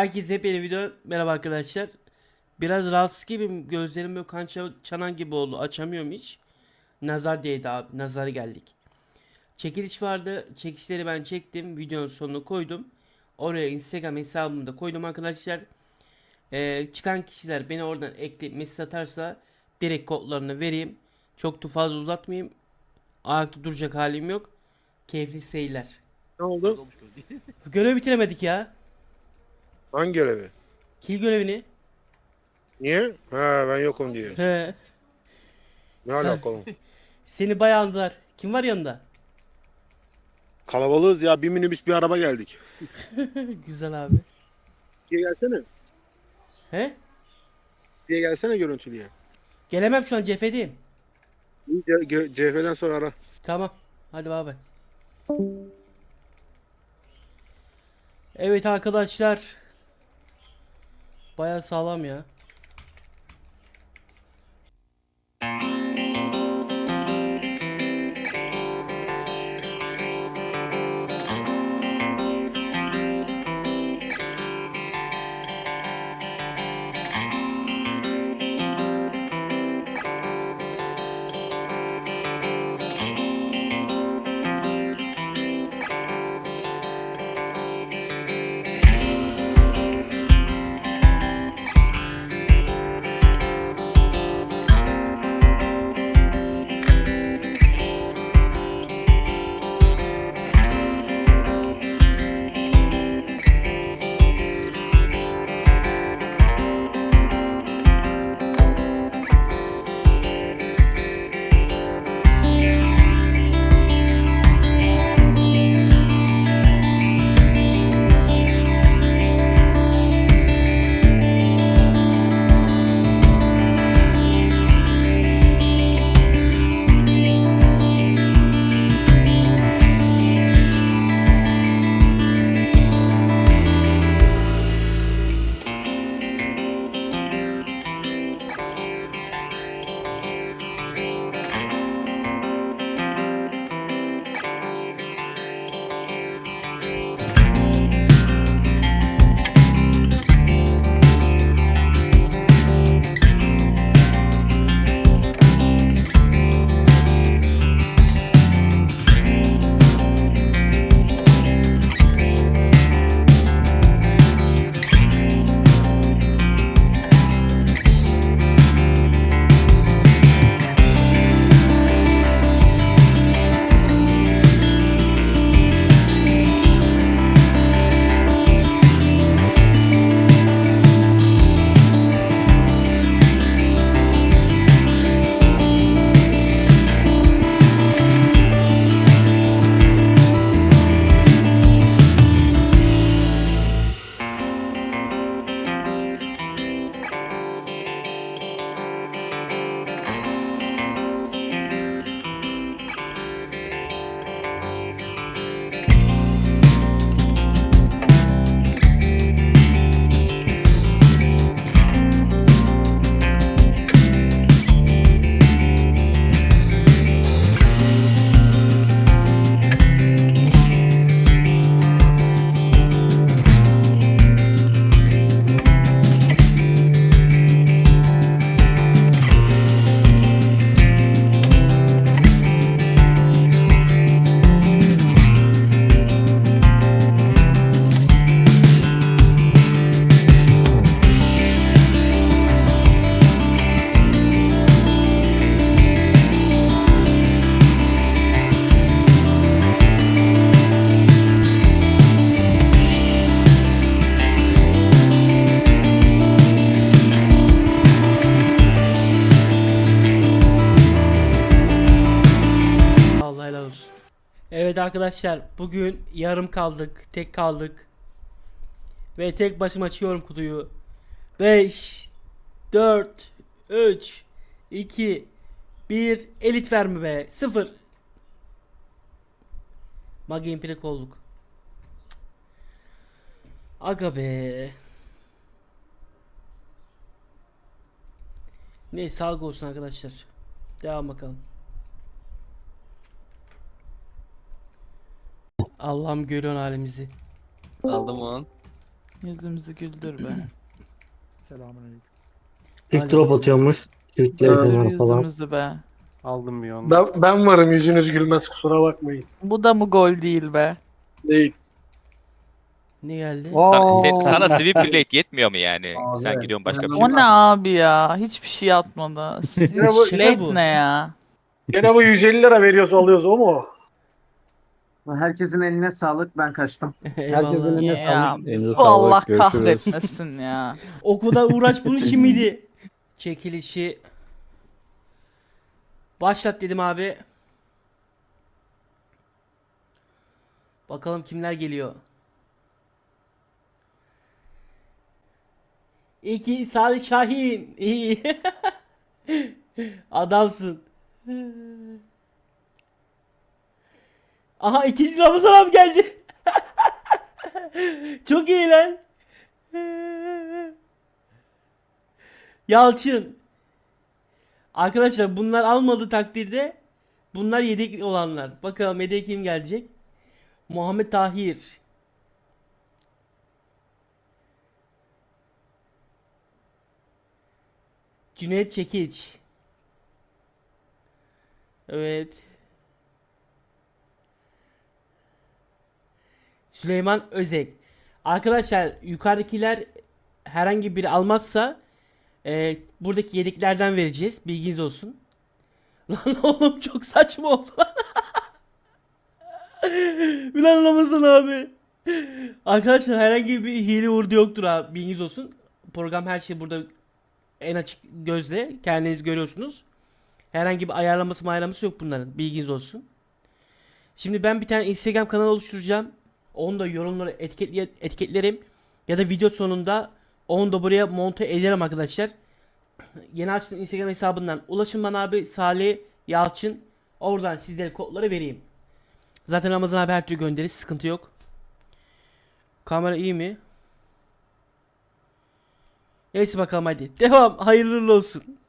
Herkese yeni video. Merhaba arkadaşlar. Biraz rahatsız gibiyim. Gözlerim böyle kan ça- çanan gibi oldu. Açamıyorum hiç. Nazar değdi abi. Nazara geldik. Çekiliş vardı. Çekişleri ben çektim. Videonun sonuna koydum. Oraya Instagram hesabımda koydum arkadaşlar. Ee, çıkan kişiler beni oradan ekleyip mesaj atarsa direkt kodlarını vereyim. Çok da fazla uzatmayayım. Ayakta duracak halim yok. Keyifli seyirler. Ne oldu? Görevi bitiremedik ya. Hangi görevi? Kill görevini. Niye? Ha ben yokum diyor. He. Ne alaka oğlum? Seni bayağı andılar. Kim var yanında? Kalabalığız ya. Bir minibüs bir araba geldik. Güzel abi. Diye gelsene. He? Diye gelsene görüntülüye. Gelemem şu an CF'deyim. İyi de- CF'den sonra ara. Tamam. Hadi bay. Evet arkadaşlar. Bayağı sağlam ya. Arkadaşlar bugün yarım kaldık. Tek kaldık. Ve tek başıma açıyorum kutuyu. 5 4 3 2 1 elit verme be. 0 Mag Impirek olduk. Aga be. Neyse sağlık olsun arkadaşlar. Devam bakalım. Allah'ım görüyorsun halimizi. Aldım on. Yüzümüzü güldür be. Selamünaleyküm. Çift drop atıyormuş. Güldür bunlar falan. yüzümüzü be. Aldım bir onu. Ben, ben varım yüzünüz gülmez kusura bakmayın. Bu da mı gol değil be? Değil. Ne geldi? Sana, sen- sana sweep plate yetmiyor mu yani? Abi, Sen gidiyorsun başka bir şey. O ne abi ya? Hiçbir şey atmadı. Bu- Slate bu. ne ya? Gene bu 150 lira veriyoruz alıyoruz o mu? Herkesin eline sağlık. Ben kaçtım. Eyvallah. Herkesin eline Ya, sağlık. Elinize bu Allah sağlık, görüşürüz. kahretmesin ya. O kadar uğraş bunun için miydi? Çekilişi başlat dedim abi. Bakalım kimler geliyor. İki Salih Şahin. İyi. Adamsın. Aha ikinci Ramazan abi geldi. Çok iyi lan. Yalçın. Arkadaşlar bunlar almadı takdirde bunlar yedek olanlar. Bakalım yedek kim gelecek? Muhammed Tahir. Cüneyt Çekiç. Evet. Süleyman Özek. Arkadaşlar yukarıdakiler herhangi biri almazsa e, buradaki yediklerden vereceğiz. Bilginiz olsun. Lan oğlum çok saçma oldu. Ulan Ramazan abi. Arkadaşlar herhangi bir hile vurdu yoktur abi. Bilginiz olsun. Program her şey burada en açık gözle kendiniz görüyorsunuz. Herhangi bir ayarlaması ayarlaması yok bunların. Bilginiz olsun. Şimdi ben bir tane Instagram kanalı oluşturacağım. Onu da yorumlara etiketle, etiketlerim. Ya da video sonunda onu da buraya monte ederim arkadaşlar. Yeni açtığım Instagram hesabından ulaşın bana abi Salih Yalçın. Oradan sizlere kodları vereyim. Zaten Ramazan abi her türlü gönderir. Sıkıntı yok. Kamera iyi mi? Neyse bakalım hadi. Devam. Hayırlı olsun.